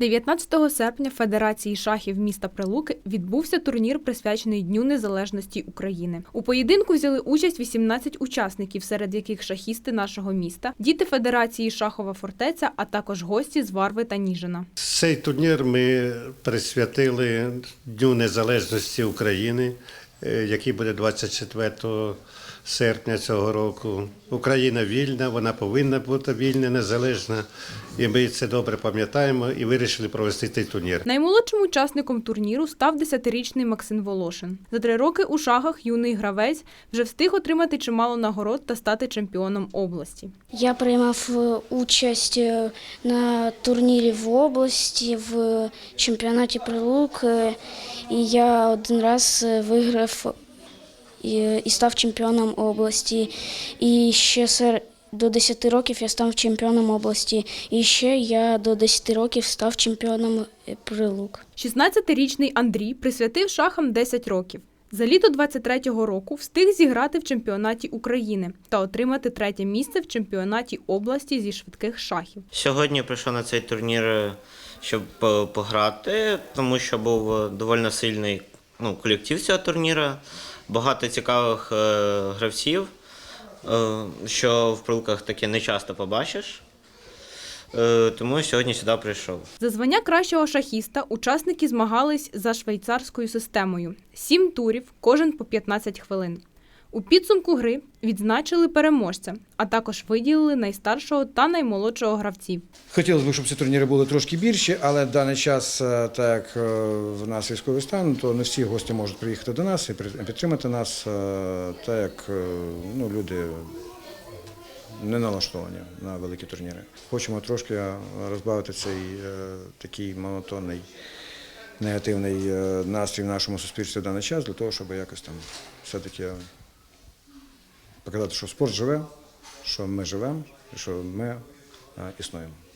19 серпня в Федерації шахів міста Прилуки відбувся турнір, присвячений Дню Незалежності України. У поєдинку взяли участь 18 учасників, серед яких шахісти нашого міста, діти Федерації Шахова фортеця, а також гості з Варви та Ніжина. Цей турнір ми присвятили Дню Незалежності України, який буде 24 серпня цього року. Україна вільна, вона повинна бути вільна, незалежна. І ми це добре пам'ятаємо і вирішили провести цей турнір. Наймолодшим учасником турніру став 10-річний Максим Волошин. За три роки у шахах юний гравець вже встиг отримати чимало нагород та стати чемпіоном області. Я приймав е, участь е, на турнірі в області, в чемпіонаті Прилук, е, і я один раз е, виграв і, і став чемпіоном області. І ще сер- до 10 років я став чемпіоном області. І ще я до 10 років став чемпіоном е, Прилук. 16-річний Андрій присвятив шахам 10 років. За літо 23-го року встиг зіграти в чемпіонаті України та отримати третє місце в чемпіонаті області зі швидких шахів. Сьогодні прийшов на цей турнір, е, щоб пограти, тому що був е, доволі сильний ну, колектив цього турніру, багато цікавих е, гравців, е, що в прилуках таке не часто побачиш. Е, тому сьогодні сюди прийшов. За звання кращого шахіста учасники змагались за швейцарською системою: сім турів, кожен по 15 хвилин. У підсумку гри відзначили переможця, а також виділили найстаршого та наймолодшого гравців. Хотілося б, щоб ці турніри були трошки більші, але в даний час, е, так як е, в нас військовий стан, то не всі гості можуть приїхати до нас і підтримати нас, е, так як ну, люди не налаштовані на великі турніри. Хочемо трошки розбавити цей такий монотонний негативний настрій в нашому суспільстві в даний час, для того, щоб якось там все-таки показати, що спорт живе, що ми живемо що ми е, існуємо.